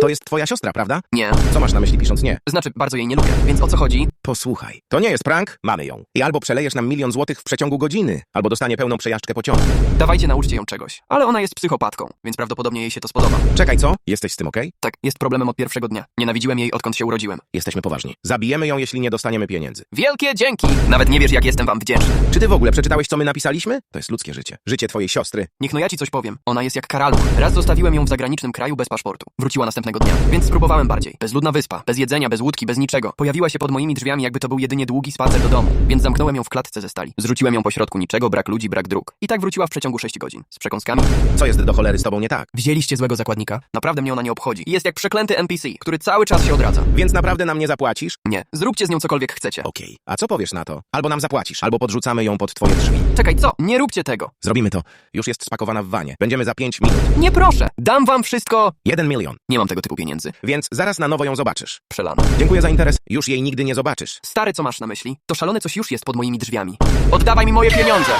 To jest twoja siostra, prawda? Nie. Co masz na myśli pisząc nie? Znaczy, bardzo jej nie lubię, więc o co chodzi? Posłuchaj, to nie jest prank, mamy ją. I albo przelejesz nam milion złotych w przeciągu godziny, albo dostanie pełną przejażdżkę pociągu. Dawajcie, nauczcie ją czegoś. Ale ona jest psychopatką, więc prawdopodobnie jej się to spodoba. Czekaj, co? Jesteś z tym okej? Tak, jest problemem od pierwszego dnia. Nienawidziłem jej, odkąd się urodziłem. Jesteśmy poważni. Zabijemy ją, jeśli nie dostaniemy pieniędzy. Wielkie dzięki! Nawet nie wiesz, jak jestem wam wdzięczny. Czy ty w ogóle przeczytałeś, co my napisaliśmy? To jest ludzkie życie. Życie twojej siostry. Niech no ja ci coś powiem. Ona jest jak karaluch. Raz zostawiłem ją w zagranicznym kraju bez paszportu. Wróciła następnego dnia, więc spróbowałem bardziej. Bezludna wyspa, bez jedzenia, bez łódki, bez niczego. Pojawiła się pod moimi drzwiami, jakby to był jedynie długi spacer do domu. Więc zamknąłem ją w klatce ze stali. Zrzuciłem ją po środku niczego, brak ludzi, brak dróg. I tak wróciła w przeciągu 6 godzin. Z przekąskami. Co jest do cholery z tobą nie tak? Wzięliście złego zakładnika? Naprawdę mnie ona nie obchodzi. Jest jak przeklęty NPC, który cały czas się odradza. Więc naprawdę nam nie zapłacisz? Nie, zróbcie z nią cokolwiek chcecie. Okej. A co powiesz na to? Albo nam zapłacisz, albo podrzucamy ją pod twoje drzwi. Czekaj, co? Nie róbcie tego. Zrobimy to. Już jest spakowana w wanie. Będziemy za pięć minut. Nie proszę. Dam wam wszystko. Jeden milion. Nie mam tego typu pieniędzy. Więc zaraz na nowo ją zobaczysz. Przelano. Dziękuję za interes. Już jej nigdy nie Stary, co masz na myśli? To szalone coś już jest pod moimi drzwiami. Oddawaj mi moje pieniądze!